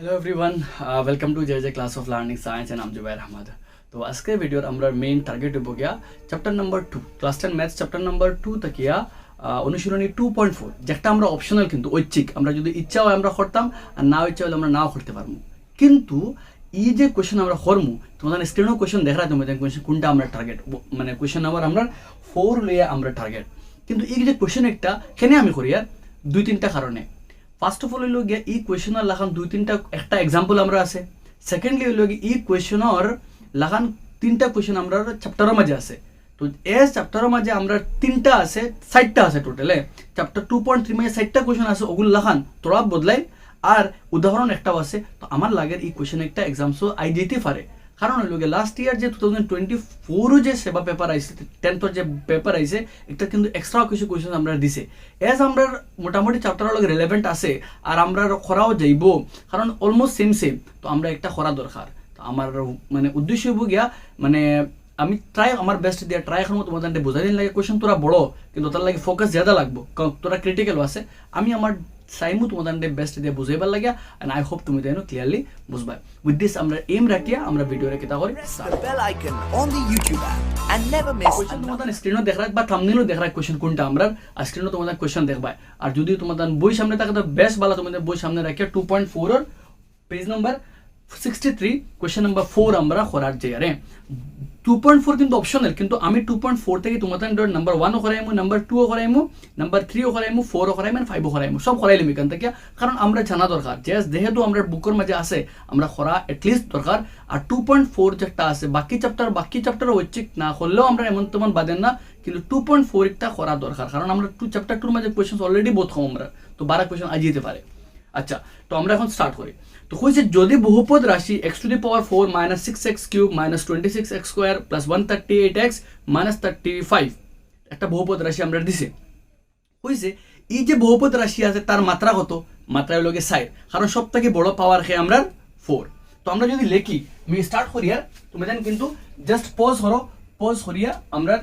Hello everyone welcome to J J class of learning science and I'm Zubair Ahmad তো আজকের ভিডিওর আমরা main target হব গিয়া chapter number two class ten maths chapter number two তাকিয়া অনুশীলনী two point four যেটা আমরা optional কিন্তু ঐচ্ছিক আমরা যদি ইচ্ছা হয় আমরা করতাম আর না ইচ্ছা হলে আমরা নাও করতে পারব কিন্তু এই যে কোয়েশন আমরা করমু তোমাদের স্ক্রিনও কোয়েশন দেখা তোমাদের কোয়েশন কোনটা আমরা টার্গেট মানে কোয়েশন নাম্বার আমরা ফোর লিয়ে আমরা টার্গেট কিন্তু এই যে কোয়েশন একটা কেন আমি করি আর দুই তিনটা কারণে ফার্স্ট অফ অল হইল গিয়া এই কোয়েশনের লাখান দুই তিনটা, একটা এক্সাম্পল আমরা আছে। সেকেন্ডলি হইল গিয়ে এই কোয়েশনের লাখান তিনটা কোয়েশন আমরা চ্যাপ্টারের মাঝে আছে। তো এ চ্যাপ্টারের মাঝে আমরা তিনটা আছে ষাটটা আছে টোটালে চ্যাপ্টার টু পয়েন্ট থ্রি মাঝে ষাটটা কোয়েশন আছে, ওগুলো লাখান তোরা বদলাই। আর উদাহরণ একটাও আছে, তো আমার লাগে এই কোয়েশন একটা এক্সামসও আই যেতে পারে কারণ হইল গিয়ে লাস্ট ইয়ার যে টু থাউজেন্ড টোয়েন্টি ফোরও যে সেবা পেপার আইছে টেন্থর যে পেপার আইছে একটা কিন্তু এক্সট্রা কিছু কোয়েশন আমরা দিছে। এজ আমরা মোটামুটি চ্যাপ্টারের লগে রিলেভেন্ট আছে আর আমরা খরাও যাইব, কারণ অলমোস্ট সেম সেম তো আমরা একটা খরা দরকার তো আমার মানে উদ্দেশ্য হইব গিয়া মানে আমি ট্রাই আমার বেস্ট দিয়া ট্রাই এখন তোমাদের বোঝাই লাগে কোয়েশন তোরা বড়, কিন্তু তার লাগে ফোকাস জ্যাদা লাগবো। তোরা ক্রিটিক্যাল আছে। আমি আমার চাইমু তোমাদের বেস্ট দিয়ে বুঝাইবার লাগে এন্ড আই হোপ তুমি দেন ক্লিয়ারলি বুঝবা উইথ দিস আমরা এম রাখিয়া আমরা করি app and never miss তোমাদের স্ক্রিনও দেখ বা থামনেলও দেখ কোয়েশন কোনটা আমরা আর স্ক্রিনও তোমাদের কোয়েশন দেখবা আর যদি তোমাদের বই সামনে থাকে তো বেশ ভালো তোমাদের বই সামনে রাখিয়া two point four page number sixty three question number four আমরা করার যে আরে টু পয়েন্ট ফোর কিন্তু অপশনাল কিন্তু আমি টু পয়েন্ট ফোর থেকে তোমাদের নাম্বার ওয়ানও করাইমু নাম্বার টুও করাইমু নাম্বার থ্রিও করাইমু ফোরও করাইমু ফাইভও করাইমু। সব করাইলাম এখান থেকে কারণ আমরা জানা দরকার যেহেতু আমরা বুকের মাঝে আছে, আমরা করা এটলিস্ট দরকার। আর টু পয়েন্ট ফোর যেটা আছে, বাকি চ্যাপ্টার বাকি চ্যাপ্টার ঐচ্ছিক না করলেও আমরা এমন তেমন বাদেন না, কিন্তু টু পয়েন্ট ফোর একটা করা দরকার, কারণ আমরা টু চ্যাপ্টার টুর মাঝে কোয়েশন অলরেডি বোধ কম আমরা, তো বারা কোয়েশন আজ যেতে পারে। আচ্ছা তো আমরা এখন স্টার্ট করি। তো কইছে যদি বহুপদ রাশি x to the power four minus six x cube minus twenty six x square plus one thirty eight x minus thirty five একটা বহুপদ রাশি আমরা দিছে। হয়েছে এই যে বহুপদ রাশি আছে, তার মাত্রা কত? মাত্রা হলো গিয়ে সাইড কারণ সব থেকে বড় পাওয়ার খেয়ে আমরা ফোর তো আমরা যদি লেখি, আমি স্টার্ট করি আর তুমি জান কিন্তু জাস্ট পজ করো পজ করিয়া আমরা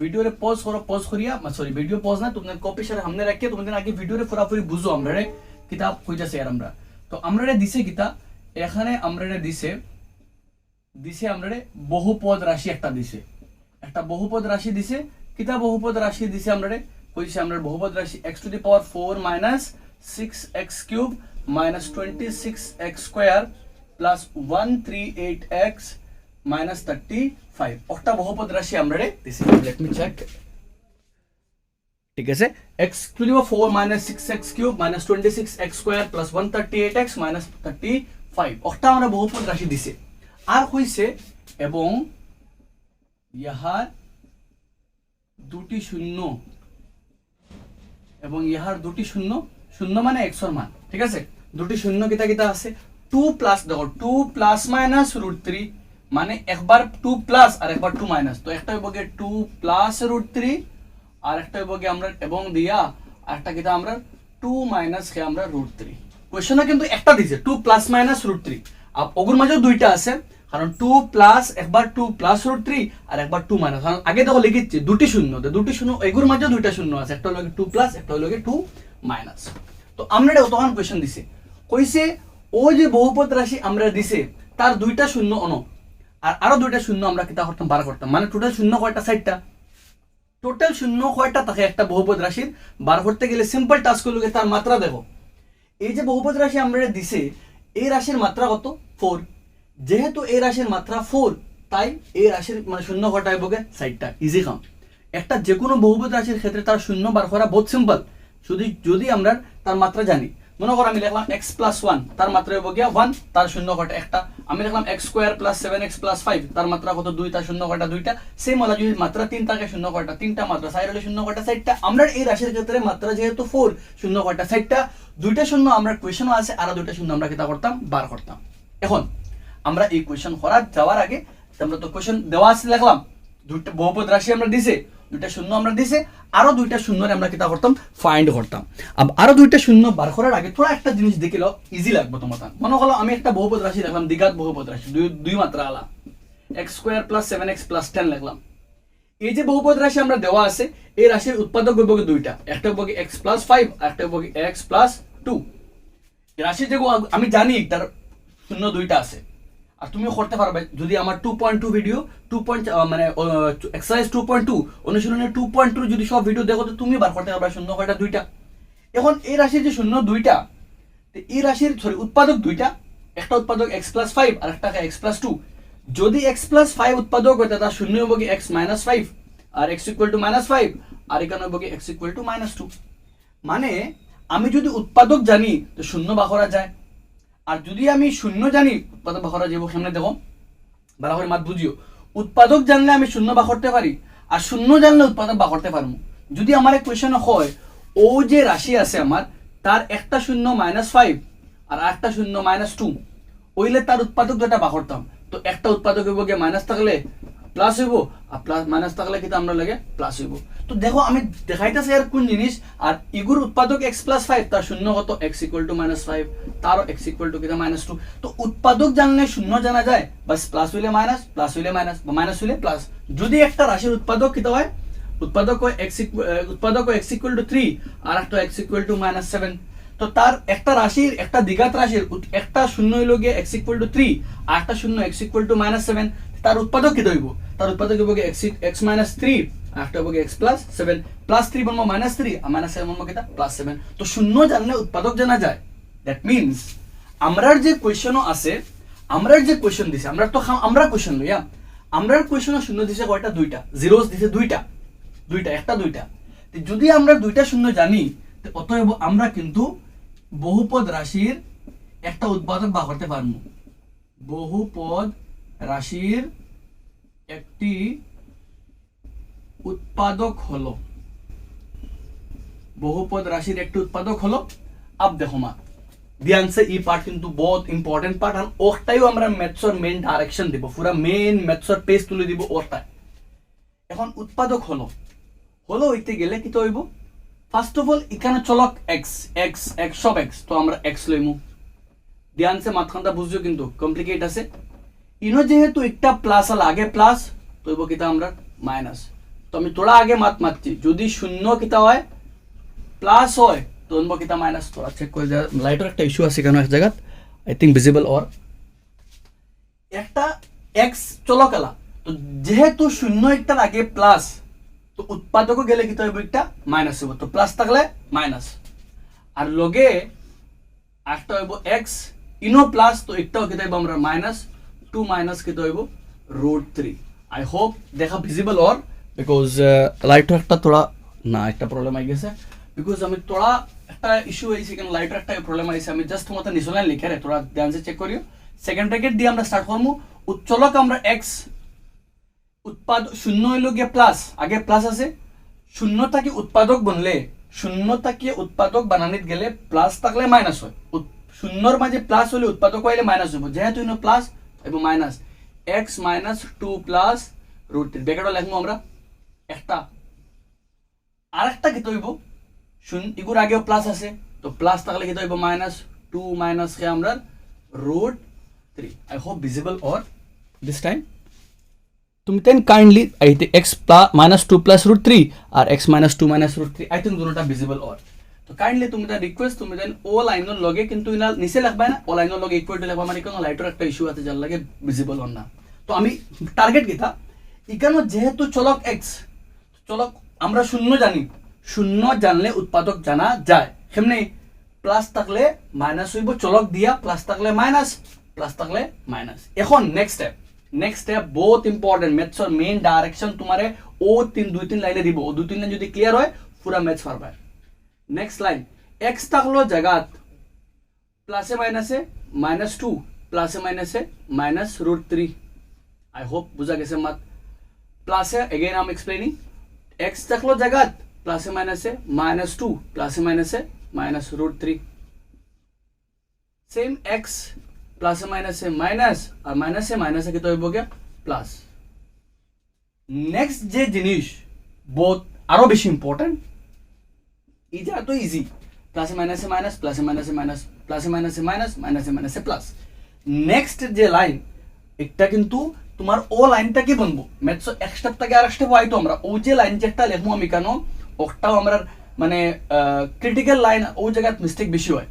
ভিডিওরে পজ করো পজ করিয়া সরি ভিডিও পজ না তোমাদের কপি সারে সামনে রাখিয়ে তোমাদের আগে ভিডিওরে পুরাপুরি বুঝো আমরা রে কিতাব কইতাছে আর আমরা। তো আমরা দিছে কিতা? এখানে আমরা দিছে দিছে আমরা বহুপদ রাশি একটা দিছে। একটা বহুপদ রাশি দিছে, কিতা বহুপদ রাশি দিছে আমরা কইছে আমরা বহুপদ রাশি x to the power 4 minus 6x cube minus 26x square plus 138x minus 35 একটা বহুপদ রাশি আমরা দিছে। লেট মি চেক ঠিক আছে x to the power 4 minus 6x cube minus 26x square plus 138x minus 35 একটা আমরা বহুপদ রাশি দিছে আর হইছে এবং ইহার দুটি শূন্য এবং ইহার দুটি শূন্য শূন্য মানে একশোর মান ঠিক আছে দুটি শূন্য কিতা কিতা আছে টু প্লাস দেখো two plus minus root three মানে একবার টু প্লাস আর একবার টু মাইনাস তো একটা হইব গিয়ে টু প্লাস রুট থ্রি আর একটা আমরা এবং দিয়া আর কিতা আমরা টু মাইনাস আমরা রুট থ্রি কোয়েশনে কিন্তু একটা দিছে two plus minus root three ওগুর মাঝেও দুইটা আছে, কারণ টু প্লাস একবার টু প্লাস রুট থ্রি আর একবার টু মাইনাস কারণ আগে দেখো দুটি শূন্য দুটি শূন্য এগুর মাঝেও দুইটা শূন্য আছে, একটা হলো টু প্লাস একটা হলো টু মাইনাস তো আমরা এটা তখন কোয়েশন দিছে? কইছে, ও যে বহুপদ রাশি আমরা দিছে, তার দুইটা শূন্য অন। আর আরও দুইটা শূন্য আমরা কিতা করতাম, বার করতাম। মানে টোটাল শূন্য কয়টা? সাইডটা টোটাল শূন্য কয়টা থাকে? একটা বহুপদ রাশির। বার করতে গেলে সিম্পল টাস্ক হলো তার মাত্রা দেখো। এই যে বহুপদ রাশি আমরা দিছে, এই রাশির মাত্রা কত? ফোর যেহেতু এই রাশির মাত্রা ফোর তাই এই রাশির মানে শূন্য ঘটাইব গে সাইডটা ইজি কাম একটা যে কোনো বহুপদ রাশির ক্ষেত্রে তার শূন্য বার করা বহুত সিম্পল যদি যদি আমরা তার মাত্রা জানি মনে করো আমি লিখলাম এক্স প্লাস ওয়ান তার মাত্রা হইব গিয়া ওয়ান তার শূন্য ঘটা একটা। আমি লিখলাম x square plus seven x plus five তার মাত্রা কত? দুই, তার শূন্য ঘটা দুইটা। সেম হলো যদি মাত্রা তিন থাকে শূন্য ঘটা তিনটা, মাত্রা সাইড হলে শূন্য ঘটা সাইডটা আমরা এই রাশির ক্ষেত্রে মাত্রা যেহেতু ফোর শূন্য ঘটা সাইডটা দুইটা শূন্য আমরা কোয়েশনও আছে, আর দুইটা শূন্য আমরা কিতা করতাম? বার করতাম। এখন, আমরা এই কোয়েশন করার যাওয়ার আগে, আমরা তো কোয়েশন দেওয়া আছে, লিখলাম। দুইটা বহুপদ রাশি আমরা দিছে। দুইটা শূন্য আমরা দিছে, আরও দুইটা শূন্যরে আমরা কিতা করতাম ফাইন্ড করতাম। আরও দুইটা শূন্য বার করার আগে তোরা একটা জিনিস দেখিল ইজি লাগবে তোমার মনে হলো আমি একটা বহুপদ রাশি লিখলাম দ্বিঘাত বহুপদ রাশি, দুই দুই মাত্রা আলা। X square plus seven x plus ten লিখলাম। এই যে বহুপদ রাশি আমরা দেওয়া আছে, এই রাশির উৎপাদক কি দুইটা, একটা কি এক্স প্লাস ফাইভ একটা কি এক্স প্লাস টু রাশি যে আমি জানি তার শূন্য দুইটা আছে। আর তুমিও করতে পারবে যদি আমার two point two video two point মানে এক্সারসাইজ টু পয়েন্ট টু অনুশীলনের টু পয়েন্ট টু যদি সব ভিডিও দেখো, তো তুমি বার করতে পারবে শূন্য কয়টা? দুইটা। এখন এই রাশির যে শূন্য, দুইটা এই রাশির সরি উৎপাদক দুইটা, একটা উৎপাদক এক্স প্লাস ফাইভ আর একটা এক্স প্লাস টু যদি এক্স প্লাস ফাইভ উৎপাদক হয় তার শূন্য হব x minus five R x equal to minus five আর এখানে হব x equal to minus two মানে আমি যদি উৎপাদক জানি, তো শূন্য বাখরা যায়। আর যদি আমি শূন্য জানি, উৎপাদক বাখরা যাব সামনে দেখো ভালো করে মাত বুঝিও, উৎপাদক জানলে আমি শূন্য বা করতে পারি, আর শূন্য জানলে উৎপাদক বা করতে পারব। যদি আমার এক কোয়েশন হয়, ও যে রাশি আছে আমার, তার একটা শূন্য মাইনাস ফাইভ আর একটা শূন্য মাইনাস টু ওইলে তার উৎপাদক যেটা বা করতাম। তো একটা উৎপাদক হইব গিয়ে মাইনাস থাকলে প্লাস হইব, আর প্লাস মাইনাস থাকলে কিন্তু আমরা লাগে প্লাস হইব। তো দেখো, আমি দেখাইতেছি আর কোন জিনিস, আর ইগুর উৎপাদক এক্স প্লাস ফাইভ তার শূন্য কত? X equal to minus five তারও এক্স ইকুয়াল টু কিনা মাইনাস টু তো উৎপাদক জানলে শূন্য জানা যায়, বাস প্লাস হইলে মাইনাস প্লাস হইলে মাইনাস বা মাইনাস হইলে প্লাস যদি একটা রাশির উৎপাদক কিতা হয়? উৎপাদক হয় এক্স উৎপাদক হয় এক্স ইকুয়াল টু থ্রি আর একটা x equal to minus seven তো তার একটা রাশির, একটা দ্বিঘাত রাশির একটা শূন্য হইল গিয়ে এক্স ইকুয়াল টু থ্রি আর একটা শূন্য x equal to minus seven তার উৎপাদক কি হইব তার উৎপাদক হইব এক্স এক্স মাইনাস থ্রি একটা হইব x plus seven plus three বলব মাইনাস থ্রি আর মাইনাস সেভেন বলব কিটা প্লাস সেভেন তো শূন্য জানলে উৎপাদক জানা যায়। দ্যাট মিনস আমরার যে কোয়েশনও আছে, আমরার যে কোয়েশন দিছে, আমরা তো আমরা কোয়েশন লইয়া আমরার কোয়েশনও শূন্য দিছে কয়টা? দুইটা। জিরোস দিছে দুইটা। দুইটা, একটা দুইটা। যদি আমরা দুইটা শূন্য জানি অতএব আমরা কিন্তু বহুপদ রাশির একটা উৎপাদক বা করতে পারব। বহুপদ রাশির একটি উৎপাদক হলো। বহুপদ রাশির একটি উৎপাদক হলো আবদেহমা দি আনসার ই পার্ট কিন্তু বহুত ইম্পর্টেন্ট পার্ট, আর ওটাইও আমরা ম্যাথসর মেন ডাইরেকশন দিব, পুরা মেন ম্যাথসর পেজ তুলে দিব এখন উৎপাদক হলো। হলো হইতে গেলে কি তো হইব ফার্স্ট অফ অল এখানে চলক এক্স এক্স এক্স সব এক্স তো আমরা এক্স লইমু। দি আনসার মাঝখানটা বুঝছ কিন্তু কমপ্লিকেট আছে। ইনো যেহেতু একটা প্লাস আল আগে প্লাস তো হইব কিতা আমরা মাইনাস তো আমি তোরা আগে মাত মারছি যদি শূন্য কিতা হয় প্লাস হয় তো অন্য কিতা মাইনাস তোরা চেক করে যা লাইটের একটা ইস্যু আছে কেন এক জায়গাত আই থিঙ্ক ভিজিবল অর একটা এক্স চলকালা তো যেহেতু শূন্য একটার আগে প্লাস তো উৎপাদকও গেলে কি হইব একটা মাইনাস হইব তো প্লাস থাকলে মাইনাস আর লগে একটা হইব এক্স ইনো প্লাস তো একটাও কি হইব আমরা মাইনাস টু মাইনাস কি হইব রুট থ্রি আই হোপ দেখা ভিজিবল অর বিকজ লাইটও একটা তোরা না, একটা প্রবলেম আই গেছে। বিকজ আমি তোরা একটা ইস্যু হয়েছে, কেন লাইটের একটা প্রবলেম আইছে। আমি জাস্ট তোমাদের নিচে লিখে রে তোরা ধ্যান চেক করিও। সেকেন্ড ব্র্যাকেট দিয়ে আমরা স্টার্ট করব উচ্চলক আমরা এক্স উৎপাদ শূন্য হইল গিয়ে প্লাস আগে প্লাস আছে। শূন্য থাকি উৎপাদক বনলে শূন্য থাকি উৎপাদক বানানিত গেলে প্লাস থাকলে মাইনাস হয়। শূন্যর মাঝে প্লাস হলে উৎপাদক হইলে মাইনাস হইব। যেহেতু প্লাস এবং minus x minus two plus root three ব্যাকেটও লিখব আমরা একটা। আর একটা কি তৈব? শুন, এগুর আগেও প্লাস আছে। তো প্লাস থাকলে কি তৈব? মাইনাস টু মাইনাস কে আমরা root three I hope visible or this time তুমি তেন কাইন্ডলি আইতে x plus minus two plus root three R x minus two minus root three I think দুটা ভিজিবল অর তো kindly তুমি তার request তুমি দেন ও লাইনের লগে কিন্তু ইনা নিচে লাগবে না, ও লাইনের লগে ইকুয়াল টু লাগবে। মানে কোনো লাইটের একটা ইস্যু আছে যার লাগে ভিজিবল অর না। তো আমি টার্গেট কিতা ইকানো যেহেতু চলক এক্স চলক আমরা শূন্য জানি, শূন্য জানলে উৎপাদক জানা যায়। সেমনি প্লাস থাকলে মাইনাস হইব, চলক দিয়া প্লাস থাকলে মাইনাস প্লাস থাকলে মাইনাস এখন নেক্সট স্টেপ নেক্সট স্টেপ বহুত ইম্পর্টেন্ট ম্যাথসর মেইন ডাইরেকশন তোমারে ও তিন, দুই, তিন লাইনে দিব। ও দুই, তিন লাইন যদি ক্লিয়ার হয় পুরা ম্যাথস পারবে নেক্সট লাইন এক্স থাকল জায়গাত প্লাসে মাইনাসে মাইনাস টু প্লাসে মাইনাসে minus root three I hope বুঝা গেছে মাত প্লাসে এগেইন আম এক্সপ্লেনিং এক্স থাকল জায়গাত প্লাসে মাইনাসে মাইনাস টু প্লাসে মাইনাসে minus root three same x প্লাসে মাইনাসে মাইনাস আর মাইনাসে মাইনাসে কি তো হইব গে? প্লাস নেক্সট যে জিনিস বহুত আরও বেশি ইম্পর্টেন্ট এটা তো ইজি প্লাসে মাইনাসে মাইনাস প্লাসে মাইনাসে মাইনাস প্লাসে মাইনাসে মাইনাস মাইনাসে মাইনাসে প্লাস নেক্সট যে লাইন এটা কিন্তু তোমার ও লাইনটা কি বলব ম্যাথস এক স্টেপ থেকে আর স্টেপ আইতো আমরা। ও যে লাইন যেটা লেখবো আমি কেন? ওটাও আমরা মানে ক্রিটিক্যাল লাইন ও জায়গায় মিস্টেক বেশি হয়।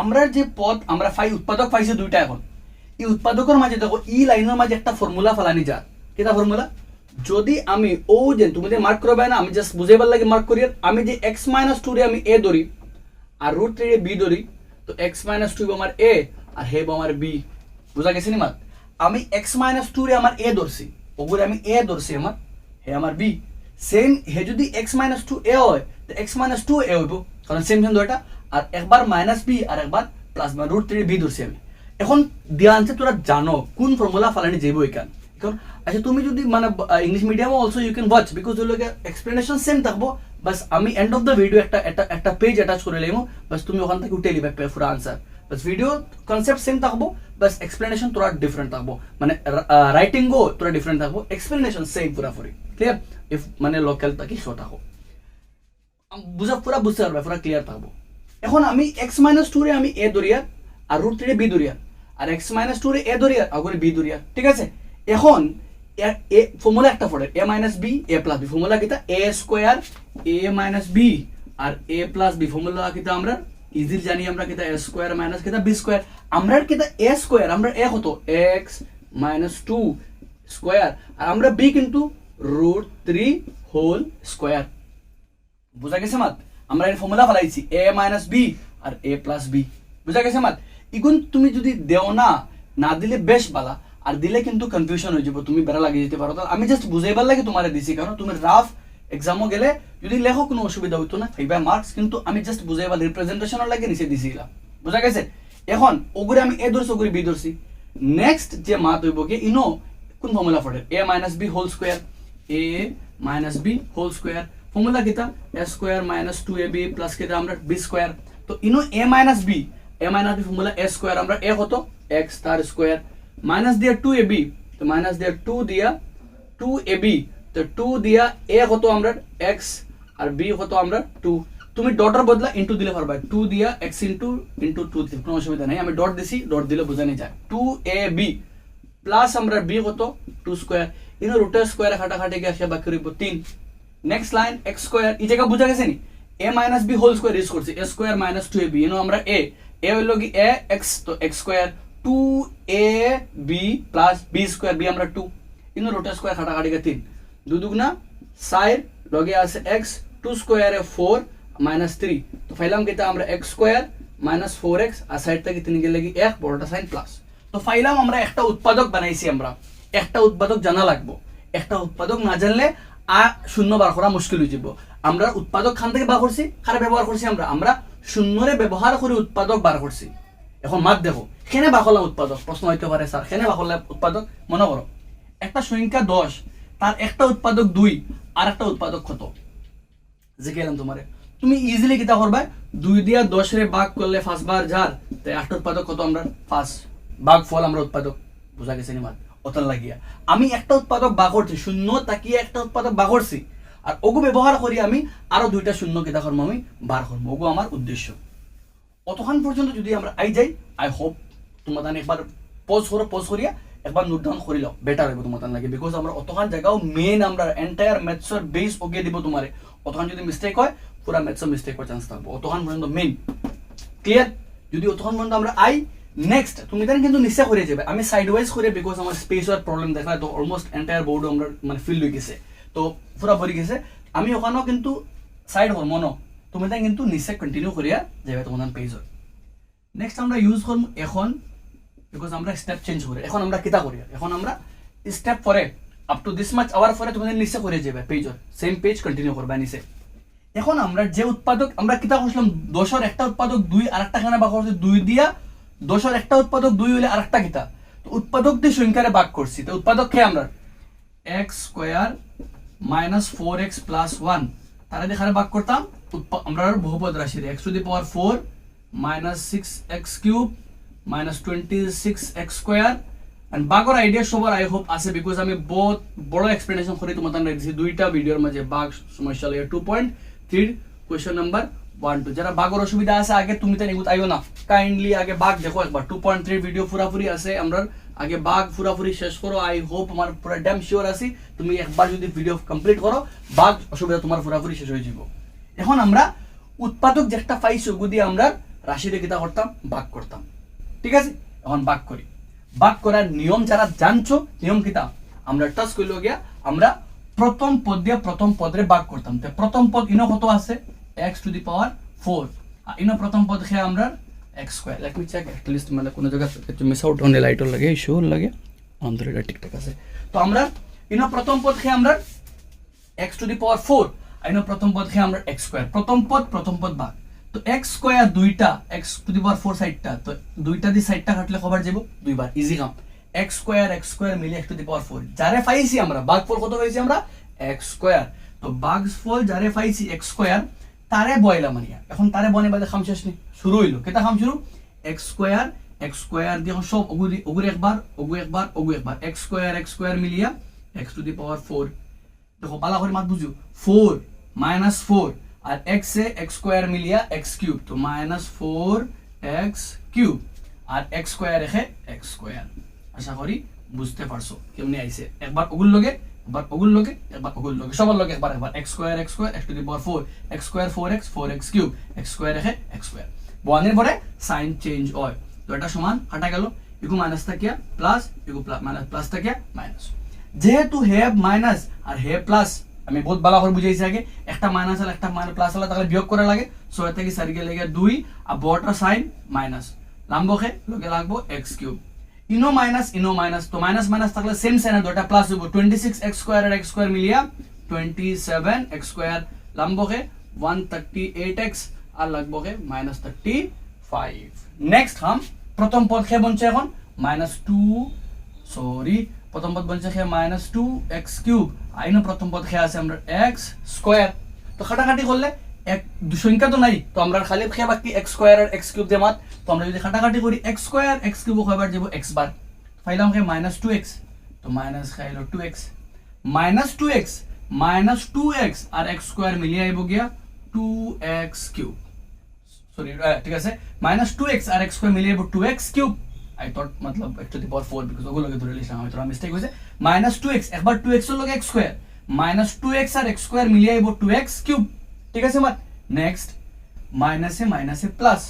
আমরা যে পদ, আমরা পাই উৎপাদক পাইছে দুইটা এখন। এই উৎপাদকের মাঝে দেখো ই লাইনের মাঝে একটা ফর্মুলা ফেলানি যা কেটা ফর্মুলা যদি আমি, ও যে তুমি যে মার্ক করবে না, আমি জাস্ট বুঝাইবার লাগে মার্ক করি আমি যে এক্স মাইনাস টু আমি এ ধরি, আর রুট থ্রি বি ধরি, তো এক্স মাইনাস টু আমার এ আর হেব আমার বি বুঝা গেছে নি মাত? আমি এক্স মাইনাস টু আমার এ ধরছি, ওগুলো আমি এ ধরছি আমার, হে আমার বি সেম হে যদি এক্স মাইনাস টু এ হয়, তো এক্স মাইনাস টু এ হইব, কারণ সেম সেম দুইটা আর একবার মাইনাস বি আর একবার প্লাস রুট থ্রি বি ধরছি আমি। এখন দিয়া আনছে, তোরা জানো, কোন ফর্মুলা ফালানি যাইব এখান কারণ আচ্ছা তুমি যদি মানে English মিডিয়ামও also you can watch because ওই লোকে এক্সপ্লেনেশন সেম থাকব, বাস আমি এন্ড অফ দ্য ভিডিও একটা একটা একটা পেজ অ্যাটাচ করে লাইমো, বাস তুমি ওখান থেকে উঠে লিবে পুরো আনসার বাস ভিডিও কনসেপ্ট সেম থাকব, বাস এক্সপ্লেনেশন তোরা ডিফারেন্ট থাকব মানে রাইটিংও তোরা ডিফারেন্ট থাকব এক্সপ্লেনেশন সেম পুরাপুরি ক্লিয়ার ইফ মানে লোকাল থাকি শো থাকো। বুঝা, পুরা বুঝতে পারবে, পুরা ক্লিয়ার থাকব। এখন আমি এক্স মাইনাস টু রে আমি এ দরিয়া আর রুট থ্রি বি দরিয়া আর এক্স মাইনাস টু রে এ দরিয়া আগরে বি দরিয়া ঠিক আছে? এখন এ ফর্মুলা একটা পড়ে a minus b a plus b formula কিতা? A square a minus b R a plus b formula কিতা আমরা? ইজিলি জানি আমরা কিতা এ স্কোয়ার মাইনাস কিতা বি স্কোয়ার আমরা কিতা এ স্কোয়ার আমরা এ কত? এক্স মাইনাস টু স্কোয়ার আর আমরা বি কিন্তু রুট থ্রি হোল স্কোয়ার বুঝা গেছে মাত? আমরা এর ফর্মুলা ফেলাইছি এ মাইনাস বি আর এ প্লাস বি বুঝা গেছে মাত? ইগুন তুমি যদি দেও না না দিলে বেশ বালা। আর দিলে কিন্তু কনফিউশন হয়ে যাব, তুমি বেড়া লাগিয়ে যেতে পারো। আমি জাস্ট বুঝাইবার লাগে তোমার দিছি, কারণ তুমি রাফ এক্সামও গেলে, যদি লেখো কোনো অসুবিধা হইতো না ফাইভ মার্কস কিন্তু আমি জাস্ট বুঝাইবার রিপ্রেজেন্টেশনের লাগে নিচে দিছিলাম বুঝা গেছে? এখন ওগুলো আমি এ ধরছি ওগুলি বি ধরছি নেক্সট যে মাত হইব কি ইনো কোন ফর্মুলা পড়ে a minus b whole square a minus b whole square formula কিতা a square minus two a b plus কিতা আমরা বি স্কোয়ার তো ইনো a minus b a minus b formula a square আমরা এ কত? X তার square minus দিয়া two a b তো minus দিয়া টু দিয়া টু এ বি তো টু দিয়া এ কত আমরা এক্স আর বি কত আমরা টু তুমি ডটের বদলা ইন্টু দিলে পারবা টু দিয়া এক্স ইন্টু ইন্টু টু দিলে কোনো অসুবিধা নেই আমি ডট দিছি ডট দিলে বোঝানি যায় টু এ বি প্লাস আমরা বি কত টু স্কোয়ার ইনো রুটের স্কোয়ারে খাটাখাটি গিয়ে আসে বাকি রইব তিন নেক্সট লাইন এক্স স্কোয়ার এই জায়গা বুঝা গেছে নি a minus b whole square use করছি a square minus two a b ইনো আমরা এ এ হইল কি এ এক্স তো x square four minus three তো ফাইলাম কিতা আমরা x square minus four x আর সাইড থেকে তিন গেলে কি এক, বড়টা সাইন প্লাস তো ফাইলাম আমরা একটা উৎপাদক বানাইছি আমরা। একটা উৎপাদক জানা লাগবো। একটা উৎপাদক না জানলে আ শূন্য বার করা মুশকিল হয়ে যাব। আমরা উৎপাদক খান থেকে বার করছি খারাপ ব্যবহার করছি আমরা? আমরা শূন্যরে ব্যবহার করে উৎপাদক বার করছি। এখন মাত দেখো। কেনে বাকলা উৎপাদক? প্রশ্ন হইতে পারে স্যার কেনে বাকলা উৎপাদক? মনে করো একটা সংখ্যা দশ তার একটা উৎপাদক দুই আর একটা উৎপাদক কত? যে গেলাম তোমারে তুমি ইজিলি কিতা করবা দুই দিয়া দশের বাঘ করলে ফার্স্ট বার যার তো একটা উৎপাদক কত আমরা ফার্স্ট বাঘ ফল আমরা উৎপাদক। বোঝা গেছে নিমাত অতল লাগিয়া। আমি একটা উৎপাদক বা করছি শূন্য তাকিয়ে একটা উৎপাদক বা করছি আর ওগু ব্যবহার করি আমি আরও দুইটা শূন্য কিতা করব আমি বার করব ওগু আমার উদ্দেশ্য। অতক্ষণ পর্যন্ত যদি আমরা আই যাই আই হোপ তোমাদের একবার পজ করো পজ করিয়া একবার নোট ডাউন করিল বেটার হইব তোমাদের লাগে। বিকজ আমরা অতক্ষণ জায়গাও মেন আমরা এন্টায়ার ম্যাথসের বেস ওগিয়ে দিব তোমারে অতক্ষণ যদি মিস্টেক হয় পুরা ম্যাথসের মিস্টেক হওয়ার চান্স থাকব। অতক্ষণ পর্যন্ত মেন ক্লিয়ার যদি অতক্ষণ পর্যন্ত আমরা আই নেক্সট তুমি তাহলে কিন্তু নিশ্চয় করে যাবে। আমি সাইড ওয়াইজ করে বিকজ আমার স্পেসের প্রবলেম দেখা তো অলমোস্ট এন্টায়ার বোর্ড আমরা মানে ফিল হয়ে গেছে। তো পুরা ভরি গেছে। আমি ওখানেও কিন্তু সাইড হর মনো তুমি তাই কিন্তু নিশ্চয় কন্টিনিউ করিয়া যাবে তোমার পেজত নেক্সট আমরা ইউজ করব এখন বিকজ আমরা স্টেপ চেঞ্জ করি। এখন আমরা কিতা করি? এখন আমরা স্টেপ পরে up to this much hour পরে তোমাদের নিশ্চয় করে যাবে পেজত সেম পেজ কন্টিনিউ করবা নিচে। এখন আমরা যে উৎপাদক, আমরা কিতা করছিলাম? দশর একটা উৎপাদক দুই আর একটা খানা বাক করছি দুই দিয়া। দশর একটা উৎপাদক দুই হলে আর একটা কিতা? তো উৎপাদক দিয়ে সংখ্যারে ভাগ করছি। তো উৎপাদক কে আমরা? X square minus four x plus one তারা দেখারে ভাগ করতাম। আমরা বহুপদ রাশি x to the power four minus six x cube minus twenty six x square and বাগর idea সবার আই হোপ আছে বিকজ আমি বহুত বড় এক্সপ্লেনেশন করে তোমাদের দিয়েছি দুইটা ভিডিওর মাঝে বাঘ সমস্যা লাগে টু পয়েন্ট থ্রির কোয়েশ্চন নাম্বার ওয়ান টু যারা বাঘর অসুবিধা আছে, আগে তুমি তো নিগুত আইও না। কাইন্ডলি আগে বাঘ দেখো একবার। টু পয়েন্ট থ্রি ভিডিও পুরাপুরি আছে, আমরা আগে বাঘ পুরাপুরি শেষ করো। আই হোপ আমার পুরা ড্যাম শিওর আছি। তুমি একবার যদি ভিডিও কমপ্লিট করো, বাঘ অসুবিধা তোমার পুরাপুরি শেষ হয়ে যাব। এখন আমরা উৎপাদক যেটা পাইছো দিয়ে আমরা রাশিতে কিতা করতাম ভাগ করতাম। ঠিক আছে? এখন ভাগ করি। ভাগ করার নিয়ম যারা জানছো নিয়ম কিতা আমরা টাচ করল গিয়া আমরা প্রথম পদ দিয়ে প্রথম পদরে ভাগ করতাম। তো প্রথম পদ ইনো কত আছে? X to the power four আর ইনো প্রথম পদ খেয়ে আমরা x square let me check at least মানে কোনো জায়গা একটু মিস আউট হলে লাইটও লাগে ইস্যু লাগে। আলহামদুলিল্লাহ ঠিকঠাক আছে। তো আমরা ইনো প্রথম পদ খেয়ে আমরা x to the power four আইনো প্রথম পদ খেয়ে আমরা এক্স স্কোয়ার প্রথম পদ প্রথম পদ ভাগ তো এক্স স্কোয়ার দুইটা x to the power four সাইডটা তো দুইটা দি সাইডটা কাটলে কবার যাব? দুইবার ইজি কাম এক্স স্কোয়ার এক্স স্কোয়ার মিলে x to the power four যারে পাইছি আমরা ভাগ ফল কত পাইছি আমরা? এক্স স্কোয়ার তো ভাগ ফল যারে পাইছি এক্স স্কোয়ার তারে বয়লা মানিয়া এখন তারে বনে বাদে খাম শেষ নেই শুরু হইল। কেটা খাম শুরু? এক্স স্কোয়ার এক্স স্কোয়ার দিয়ে সব ওগুরি ওগুরি একবার ওগু একবার ওগু একবার। X square x square Millia x to the power four দেখো বালা করে মাত বুঝো ফোর মাইনাস ফোর আর এক্স এ এক্স স্কোয়ার মিলিয়া এক্স কিউব তো মাইনাস ফোর এক্স কিউব আর এক্স স্কোয়ার রেখে এক্স স্কোয়ার আশা করি বুঝতে পারছ কেমনি আইছে একবার ওগুল লগে একবার ওগুল লগে একবার ওগুল লগে সবার লগে একবার একবার x square x square x to the power four x square four x four x cube x square রেখে এক্স স্কোয়ার ওয়ানের পরে সাইন চেঞ্জ হয় তো এটা সমান হাঁটা গেল ইকু মাইনাস থাকিয়া প্লাস ইকু মাইনাস প্লাস থাকিয়া মাইনাস যেহেতু হে মাইনাস আর হে প্লাস আমি বহুত ভালো করে বুঝাইছি আগে। একটা মাইনাস আর একটা মাইনাস প্লাস হলে তাহলে বিয়োগ করা লাগে। ছয় থেকে চারিকে লেগে দুই আর বড়টা সাইন মাইনাস লাম্বকে লগে লাগবো এক্স কিউব ইনো মাইনাস ইনো মাইনাস তো মাইনাস মাইনাস থাকলে সেম সাইন দুটা প্লাস হইব। টোয়েন্টি সিক্স এক্স স্কোয়ার আর এক্স স্কোয়ার মিলিয়া টোয়েন্টি সেভেন এক্স স্কোয়ার লাম্বকে ওয়ান থার্টি এইট এক্স আর লাগবকে মাইনাস থার্টি ফাইভ নেক্সট হাম প্রথম পদ খেয়ে বনছে এখন। মাইনাস টু সরি প্রথম পদ বনছে খেয়ে মাইনাস টু এক্স কিউব আইনো প্রথম পদ খেয়ে আছে আমরা এক্স স্কোয়ার তো খাটাখাটি করলে এক সংখ্যা তো নাই। তো আমরা খালি খেয়ে বাকি এক্স স্কোয়ার আর এক্স কিউব দিয়ে মাত। তো আমরা যদি খাটাখাটি করি এক্স স্কোয়ার এক্স কিউব খাইবার যাব এক্স বার। ফাইলাম খেয়ে মাইনাস টু এক্স তো মাইনাস খাইলো two x minus two x minus two x আর এক্স স্কোয়ার মিলিয়ে আইব গিয়া টু এক্স কিউব সরি ঠিক আছে? মাইনাস টু এক্স আর এক্স স্কোয়ার মিলিয়ে যাব two x cube I thought Matlab x to the power four because ওগুলো লগে ধরে লিখলাম আমি তোরা মিস্টেক হয়েছে মাইনাস টু এক্স একবার টু এক্স লগে x square minus two x আর এক্স স্কোয়ার মিলিয়ে আইব টু এক্স কিউব ঠিক আছে মাত নেক্সট মাইনাসে মাইনাসে প্লাস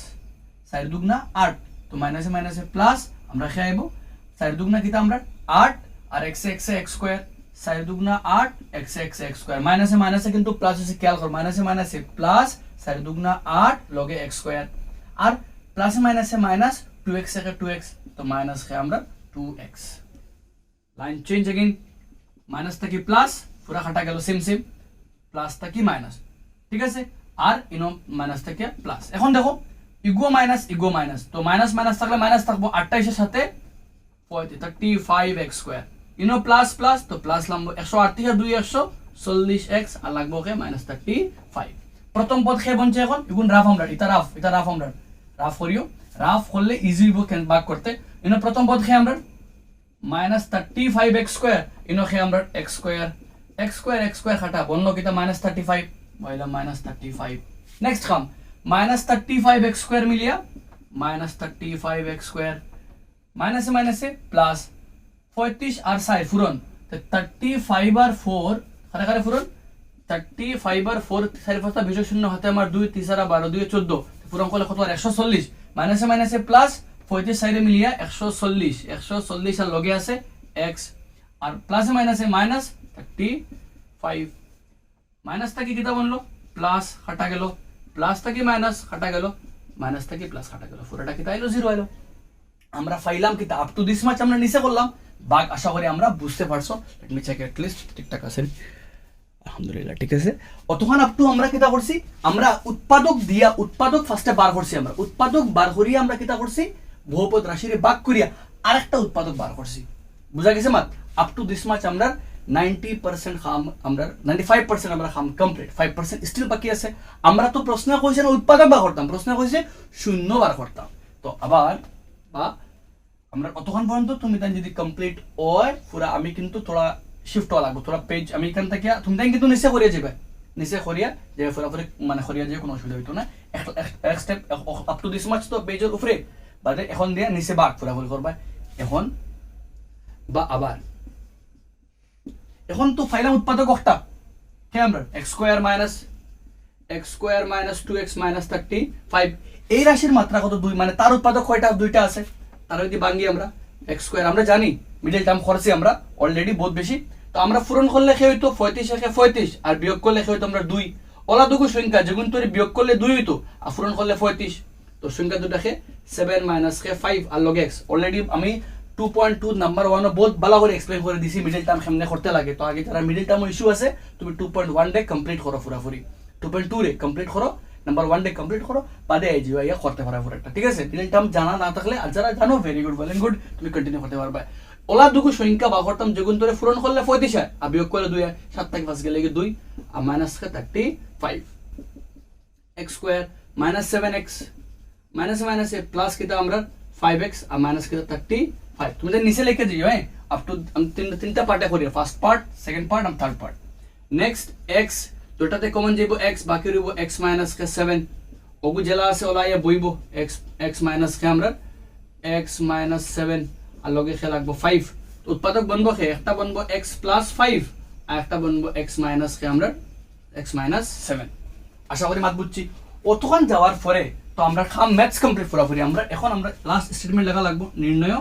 চার দুগুনা আট তো মাইনাসে মাইনাসে প্লাস আমরা খেয়ে আইব চার দুগুনা কিতা আমরা আট আর এক্সে এক্সে এক্স স্কোয়ার চার দুগুনা আট এক্সে এক্সে এক্স স্কোয়ার মাইনাসে মাইনাসে কিন্তু প্লাস হচ্ছে খেয়াল কর মাইনাসে মাইনাসে প্লাস চার দুগুনা আট লগে এক্স স্কোয়ার আর প্লাসে মাইনাসে মাইনাস টু এক্স একে টু এক্স তো মাইনাস খেয়ে আমরা two x line change again minus থাকি প্লাস পুরা খাটা গেল সেম সেম প্লাস থাকি মাইনাস ঠিক আছে? আর ইনো মাইনাস থেকে প্লাস এখন দেখো ইগো মাইনাস ইগো মাইনাস তো মাইনাস মাইনাস থাকলে মাইনাস থাকব আটটাইশের সাথে থার্টি ফাইভ এক্স স্কোয়ার ইনো প্লাস প্লাস তো প্লাস লাগবো একশো আটত্রিশ দুই একশো চল্লিশ এক্স আর লাগবো কে মাইনাস থার্টি ফাইভ প্রথম পদ খেয়ে বনছে এখন ইগুন রাফ আমরা, এটা রাফ এটা রাফ আমরা। রাফ করিও। রাফ করলে ইজি ভাগ করতে। ইনো প্রথম পদ খেয়ে আমরা minus thirty five x square ইনো খেয়ে আমরা x square x square x square খাটা বন্ধ কিতা মাইনাস থার্টি ফাইভ বইলাম মাইনাস থার্টি ফাইভ নেক্সট খাম minus thirty five x square মিলিয়া minus thirty five x square মাইনাসে মাইনাসে প্লাস পঁয়ত্রিশ আর সাই ফুরন। থার্টি ফাইভ আর ফোর খারে খারে ফুরন। থার্টি ফাইভ আর ফোর চারি পাঁচটা বিশ শূন্য হাতে আমার দুই তিসারা বারো, দুই, চোদ্দ। ফুরন করলে কত? একশো চল্লিশ। মাইনাসে মাইনাসে প্লাস পঁয়ত্রিশ সাইডে মিলিয়া একশো চল্লিশ। একশো চল্লিশ আর লগে আছে এক্স আর প্লাসে মাইনাসে মাইনাস থার্টি ফাইভ মাইনাস থাকি কিতা বলল প্লাস কাটা গেল। প্লাস থাকি মাইনাস কাটা গেল। মাইনাস থাকি প্লাস কাটা গেল। পুরোটা কিতা এলো জিরো এলো আমরা ফাইলাম কিতা আপ টু দিস মাচ আমরা নিচে করলাম বাঘ, আশা করি আমরা বুঝতে পারছ। Let me check at least ঠিকঠাক আছে। আলহামদুলিল্লাহ, ঠিক আছে? অতক্ষণ আপ টু আমরা কিতা করছি? আমরা উৎপাদক দিয়া উৎপাদক ফার্স্টে বার করছি আমরা। উৎপাদক বার করিয়া আমরা কিতা করছি? বহুপদ রাশিরে বাক করিয়া আরেকটা উৎপাদক বার করছি। বুঝা গেছে মাত? আপ টু দিস মাচ আমরা নাইনটি পার্সেন্ট খাম, আমরা নাইনটি ফাইভ পার্সেন্ট আমরা খাম কমপ্লিট ফাইভ পার্সেন্ট স্টিল বাকি আছে। আমরা তো প্রশ্ন কইছে না, উৎপাদক বার করতাম। প্রশ্ন কইছে শূন্য বার করতাম। তো আবার, বা, আমরা অতক্ষণ পর্যন্ত তুমি তাই যদি কমপ্লিট হয়, পুরা আমি কিন্তু তোরা শিফট হওয়া লাগবো। তোরা পেজ আমি এখান থেকে তুমি তাই কিন্তু নিচে করিয়া যাবে। নিচে করিয়া যে পুরাপুরি মানে করিয়া যে কোনো অসুবিধা হইতো না। এক step up to this much তো পেজের উপরে। বাদে এখন দিয়া নিচে বাঘ পুরাপুরি করবা। এখন বা আবার। এখন তো ফাইলাম উৎপাদক একটা কে আমরা? X square minus x square minus two x minus thirty five এই রাশির মাত্রা কত? দুই মানে তার উৎপাদক কয়টা? দুইটা আছে। তার যদি ভাঙ্গি আমরা এক্স স্কোয়ার আমরা জানি মিডল টার্ম খরচি আমরা অলরেডি বহুত বেশি। তো আমরা পূরণ করলে সে হইতো? পঁয়ত্রিশ একে পঁয়ত্রিশ, আর বিয়োগ করলে সে হইতো? আমরা দুই। ওলা দুগু সংখ্যা, যেগুন তোর বিয়োগ করলে দুই হইতো, আর পূরণ করলে পঁয়ত্রিশ। তো সংখ্যা দুটা খে সেভেন মাইনাস কে ফাইভ আর লগে এক্স অলরেডি আমি টু পয়েন্ট টু নাম্বার ওয়ানও বহুত ভালো করে এক্সপ্লেন করে দিছি মিডিল টার্ম সামনে করতে লাগে। তো আগে যারা মিডল টার্ম ইস্যু আছে, তুমি টু পয়েন্ট ওয়ান ডে কমপ্লিট করো পুরাপুরি। টু পয়েন্ট টু রে কমপ্লিট করো নাম্বার ওয়ান ডে কমপ্লিট করো, বাদে এই জিও ইয়া করতে পারো একটা ঠিক আছে? মিডিল টার্ম জানা না থাকলে, আর যারা জানো ভেরি গুড ওয়েল গুড তুমি কন্টিনিউ করতে পারবে। ওলা দুগু সংখ্যা বা করতাম যেগুন তোরে পূরণ করলে পঁয়ত্রিশ হয় আর বিয়োগ করলে দুই হয় সাত থেকে পাঁচ গেলে দুই আর minus thirty five x square minus seven x minus minus এ প্লাস কিতা আমরা ফাইভ এক্স আর মাইনাস কিতা থার্টি ফাইভ তুমি নিচে লিখে দিও হ্যাঁ আপ টু তিন, তিনটা পার্টে করি ফার্স্ট পার্ট সেকেন্ড পার্ট আর থার্ড পার্ট নেক্সট এক্স দুটাতে কমন যাইব এক্স বাকি রইব এক্স মাইনাস কে সেভেন ওগু জেলা আছে ওলা ইয়া বইব এক্স এক্স মাইনাস কে আমরা এক্স মাইনাস সেভেন আর লগে খে লাগবো ফাইভ উৎপাদক বনবো খে একটা বনবো এক্স প্লাস ফাইভ আর একটা বনবো এক্স মাইনাস কে আমরা এক্স মাইনাস সেভেন আশা করি মাত বুঝছি। অতক্ষণ যাওয়ার পরে তো আমরা খাম ম্যাথস কমপ্লিট পুরোপুরি। আমরা এখন আমরা লাস্ট স্টেটমেন্ট লেখা লাগবো। নির্ণয়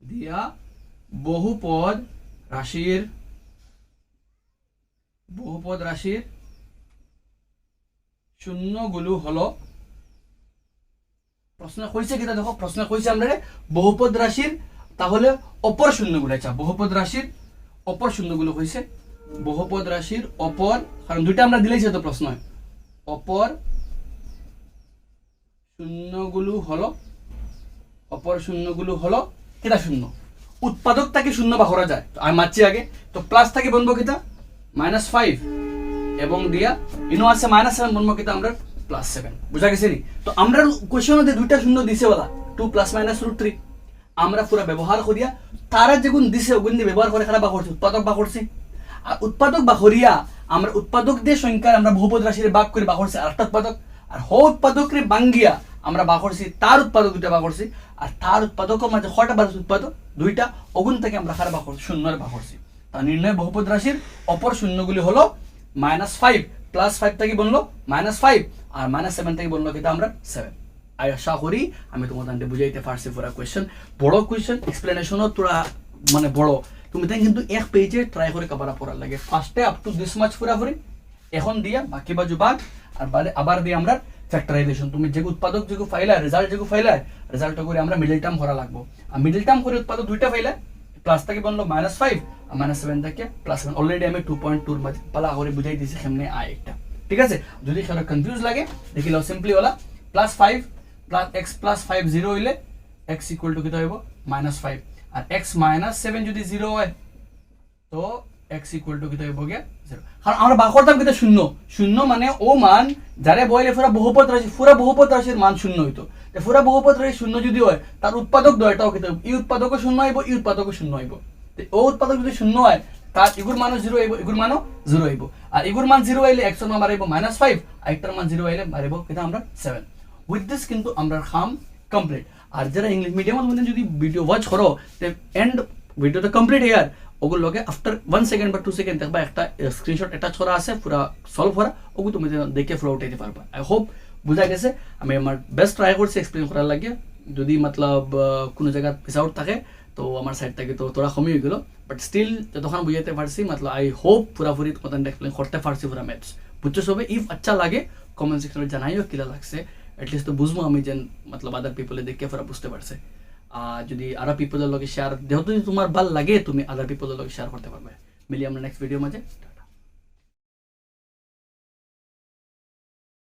দিয়া বহুপদ রাশির বহুপদ রাশির শূন্যগুলো হলো প্রশ্ন কইছে কিনা দেখো, প্রশ্ন কইছে আমরা বহুপদ রাশির, তাহলে অপর শূন্যগুলো আচ্ছা বহুপদ রাশির অপর শূন্যগুলো কইছে বহুপদ রাশির অপর, কারণ দুইটা আমরা দিলেই তো প্রশ্ন অপর শূন্যগুলো হলো, অপর শূন্যগুলো হলো কিতা শূন্য? উৎপাদক তাকে শূন্য বা করা যায় আমি মারছি আগে, তো প্লাস থাকে বনবো কিতা? মাইনাস ফাইভ এবং দিয়া ইনো আছে মাইনাস সেভেন বনবো কিতা আমরা? প্লাস সেভেন বুঝা গেছে নি? তো আমরা কোয়েশন দুইটা শূন্য দিছে বলা। Two plus minus root three আমরা পুরা ব্যবহার করিয়া, তারা যেগুন দিছে, ওগুন দিয়ে ব্যবহার করে খারাপ বা উৎপাদক বা আর উৎপাদক বা আমরা উৎপাদকদের সংখ্যার আমরা বহুপদ রাশির বাক করে, বা আরেকটা উৎপাদক। আর হ উৎপাদকরে বাঙ্গিয়া আমরা বা করছি, তার উৎপাদক দুটা বা করছি। আর তার উৎপাদকের মাঝে কটা বাদ উৎপাদক? দুইটা। অগুন থেকে আমরা খারাপ বা করছি, শূন্যের বা করছি। তা নির্ণয় বহুপদ রাশির অপর শূন্যগুলি হলো মাইনাস ফাইভ প্লাস ফাইভ থেকে বলল? মাইনাস ফাইভ আর মাইনাস সেভেন থেকে বলল কিন্তু আমরা সেভেন আশা করি আমি তোমাদের বুঝাইতে পারছি পুরা কোয়েশ্চেন বড় কোয়েশ্চেন এক্সপ্লেনেশনও তোরা মানে বড়। তুমি তাই কিন্তু এক পেজে ট্রাই করে কভার আপ করার লাগে। ফার্স্টে আপ টু দিস মাছ পুরাপুরি এখন দিয়া, বাকি বাজু বাদ। আর বাদে আবার দিয়ে আমরা ফ্যাক্টরাইজেশন তুমি যে উৎপাদক যে ফাইলার রেজাল্ট যে ফাইলার রেজাল্ট করে আমরা মিডল টার্ম করা লাগবো। আর মিডল টার্ম করে উৎপাদক দুইটা ফাইলার প্লাস থেকে বলল মাইনাস ফাইভ আর মাইনাস সেভেন থেকে প্লাস সেভেন অলরেডি আমি টু পয়েন্ট টুর মাঝে পালা করে বুঝাই দিয়েছি সেমনি আয় একটা। ঠিক আছে? যদি সেটা কনফিউজ লাগে, দেখি লো simply OLA plus five plus x plus five zero হইলে এক্স ইকুয়াল টু কিতা হইব? মাইনাস ফাইভ আর এক্স মাইনাস সেভেন যদি জিরো হয়, তো এক্স ইকুয়াল টু কিতা হইব গিয়া জিরো কারণ আমরা বাক করতাম কিতা শূন্য। শূন্য মানে ও মান, যারে বইলে পুরা বহুপদ রাশি পুরা বহুপদ রাশির মান শূন্য হইতো। পুরা বহুপদ রাশি শূন্য যদি হয়, তার উৎপাদক দয়টাও কিতা ই উৎপাদকও শূন্য হইব, ই উৎপাদকও শূন্য হইব। ও উৎপাদক যদি শূন্য হয়, তার ইগুর মানও জিরো হইব, ইগুর মানও জিরো হইব। আর মান জিরো হইলে এক্সের মান বাড়াইব মাইনাস ফাইভ আর মান জিরো হইলে বাড়াইব কিতা আমরা সেভেন উইথ দিস কিন্তু আমরা খাম কমপ্লিট আর যারা ইংলিশ মিডিয়ামের মধ্যে যদি ভিডিও ওয়াচ করো তে এন্ড ভিডিওটা কমপ্লিট ইয়ার ওগুলো লগে আফটার ওয়ান সেকেন্ড বা টু সেকেন্ড দেখবা একটা স্ক্রিনশট অ্যাটাচ করা আছে, পুরা সলভ করা ওগুলো তুমি দেখে পুরো উঠাইতে পারবা। আই হোপ বুঝা গেছে। আমি আমার বেস্ট ট্রাই করছি এক্সপ্লেন করার লাগে। যদি মতলব কোনো জায়গা পিস আউট থাকে তো আমার সাইড থেকে তো তোরা কমই হয়ে গেল। বাট স্টিল যতক্ষণ বুঝাতে পারছি মতলব আই হোপ পুরাপুরি তোমাদের এক্সপ্লেন করতে পারছি পুরা ম্যাথস বুঝছ সবে ইফ আচ্ছা লাগে কমেন্ট সেকশনে জানাইও কিলা লাগছে। অ্যাটলিস্ট তো বুঝব আমি যেন মতলব আদার পিপলে দেখে পুরা বুঝতে পারছে। আর যদি আরও পিপলের লগে শেয়ার যেহেতু তোমার ভালো লাগে, তুমি আদার পিপলের লগে শেয়ার করতে পারবে। মিলি আমরা নেক্সট ভিডিও মাঝে